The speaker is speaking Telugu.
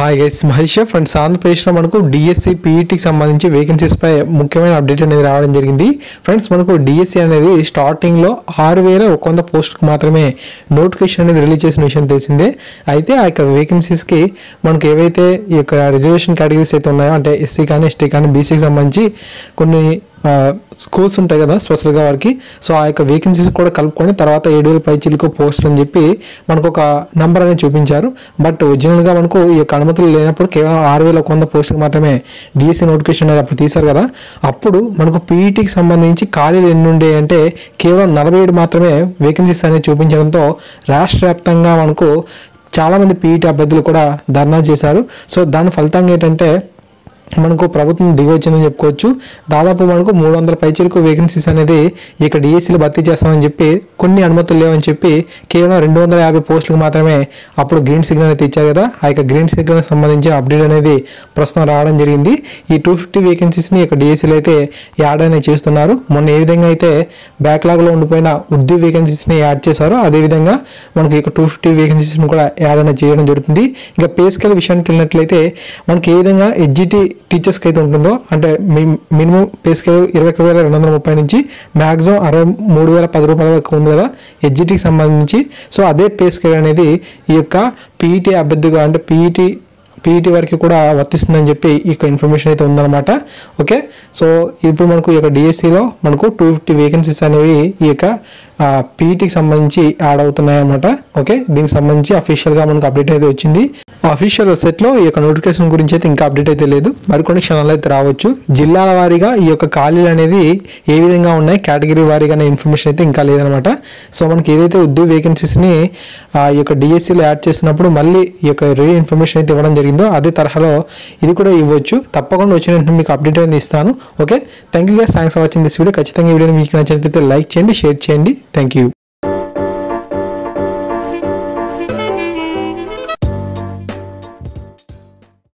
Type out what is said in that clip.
హాయ్ గైస్ మహేష్ ఫ్రెండ్స్ ఆంధ్రప్రదేశ్లో మనకు డిఎస్సి పీఈటీకి సంబంధించి వేకెన్సీస్పై ముఖ్యమైన అప్డేట్ అనేది రావడం జరిగింది. ఫ్రెండ్స్ మనకు డిఎస్సి అనేది స్టార్టింగ్లో ఆరు వేల ఒక వంద పోస్ట్కి మాత్రమే నోటిఫికేషన్ అనేది రిలీజ్ చేసిన విషయం తెలిసిందే. అయితే ఆ యొక్క వేకెన్సీస్కి మనకు ఏవైతే ఈ యొక్క రిజర్వేషన్ కేటగిరీస్ అయితే ఉన్నాయో అంటే ఎస్సీ కానీ ఎస్టీ కానీ బీసీకి సంబంధించి కొన్ని స్కూల్స్ ఉంటాయి కదా స్పెషల్గా వారికి. సో ఆ యొక్క వేకెన్సీస్ కూడా కలుపుకొని తర్వాత ఏడు వేల పైచేలికి పోస్ట్ అని చెప్పి మనకు ఒక నెంబర్ అనేది చూపించారు. బట్ ఒరిజినల్గా మనకు ఈ యొక్క అనుమతులు లేనప్పుడు కేవలం ఆరు వేల కొంత వంద పోస్టులకు మాత్రమే డిఎస్సీ నోటిఫికేషన్ అనేది అప్పుడు తీశారు కదా. అప్పుడు మనకు పీఈటీకి సంబంధించి ఖాళీలు ఎన్ని ఉండే అంటే కేవలం నలభై ఏడు మాత్రమే వేకెన్సీస్ అనేది చూపించడంతో రాష్ట్ర వ్యాప్తంగా మనకు చాలామంది పీఈటీ అభ్యర్థులు కూడా ధర్నా చేశారు. సో దాని ఫలితంగా ఏంటంటే మనకు ప్రభుత్వం దిగొచ్చిందని చెప్పుకోవచ్చు. దాదాపు మనకు మూడు వందల పైచలకు వేకెన్సీస్ అనేది ఇక్కడ డిఎస్సీలు భర్తీ చేస్తామని చెప్పి కొన్ని అనుమతులు లేవని చెప్పి కేవలం రెండు వందల యాభై పోస్టులకు మాత్రమే అప్పుడు గ్రీన్ సిగ్నల్ అయితే ఇచ్చారు కదా. ఆ యొక్క గ్రీన్ సిగ్నల్ సంబంధించిన అప్డేట్ అనేది ప్రస్తుతం రావడం జరిగింది. ఈ టూ ఫిఫ్టీ వేకెన్సీస్ని ఇక్కడ డిఎస్సీలు అయితే యాడ్ అనేది చేస్తున్నారు. మొన్న ఏ విధంగా అయితే బ్యాక్లాగ్లో ఉండిపోయిన ఉర్దూ వేకెన్సీస్ని యాడ్ చేశారో అదేవిధంగా మనకి ఇక టూ ఫిఫ్టీ వేకెన్సీస్ని కూడా యాడ్ అనేది చేయడం జరుగుతుంది. ఇంకా పే స్కేల్ విషయానికి వెళ్ళినట్లయితే మనకి ఏ విధంగా ఎడ్జిటీ టీచర్స్కి అయితే ఉంటుందో అంటే మినిమం పే స్కేల్ ఇరవై ఒక వేల రెండు వందల ముప్పై నుంచి మ్యాక్సిమం అరవై మూడు వేల పది రూపాయల వరకు ఉంది కదా ఎడ్జిటీకి సంబంధించి. సో అదే పే స్కేల్ అనేది ఈ యొక్క పీఈటీ అభ్యర్థిగా అంటే పీఈటీ పీఈటీ వరకు కూడా వర్తిస్తుందని చెప్పి ఈ యొక్క ఇన్ఫర్మేషన్ అయితే ఉందన్నమాట. ఓకే? సో ఇప్పుడు మనకు ఈ యొక్క డిఎస్సిలో మనకు టూ ఫిఫ్టీ వేకెన్సీస్ అనేవి ఈ యొక్క పీఈటీకి సంబంధించి యాడ్ అవుతున్నాయి అన్నమాట ఓకే దీనికి సంబంధించి అఫీషియల్గా మనకు అప్డేట్ అయితే వచ్చింది. అఫీషియల్ వెబ్సైట్లో ఈ యొక్క నోటిఫికేషన్ గురించి అయితే ఇంకా అప్డేట్ అయితే లేదు. మరికొన్ని క్షణాలు అయితే రావచ్చు. జిల్లాల వారీగా ఈ యొక్క ఖాళీలు అనేది ఏ విధంగా ఉన్నాయి? కేటగిరీ వారీగా ఇన్ఫర్మేషన్ అయితే ఇంకా లేదనమాట సో మనకి ఏదైతే ఉద్యోగ వేకెన్సీస్ని ఈ యొక్క డిఎస్సిలో యాడ్ చేసినప్పుడు మళ్ళీ ఈ యొక్క రీ ఇన్ఫర్మేషన్ అయితే ఇవ్వడం జరిగిందో అదే తరహాలో ఇది కూడా ఇవ్వచ్చు. తప్పకుండా వచ్చిన మీకు అప్డేట్ అనేది ఇస్తాను. Okay thank you guys thanks for watching this video ఖచ్చితంగా ఈ వీడియో మీకు నచ్చినట్లయితే లైక్ చేయండి షేర్ చేయండి. Thank you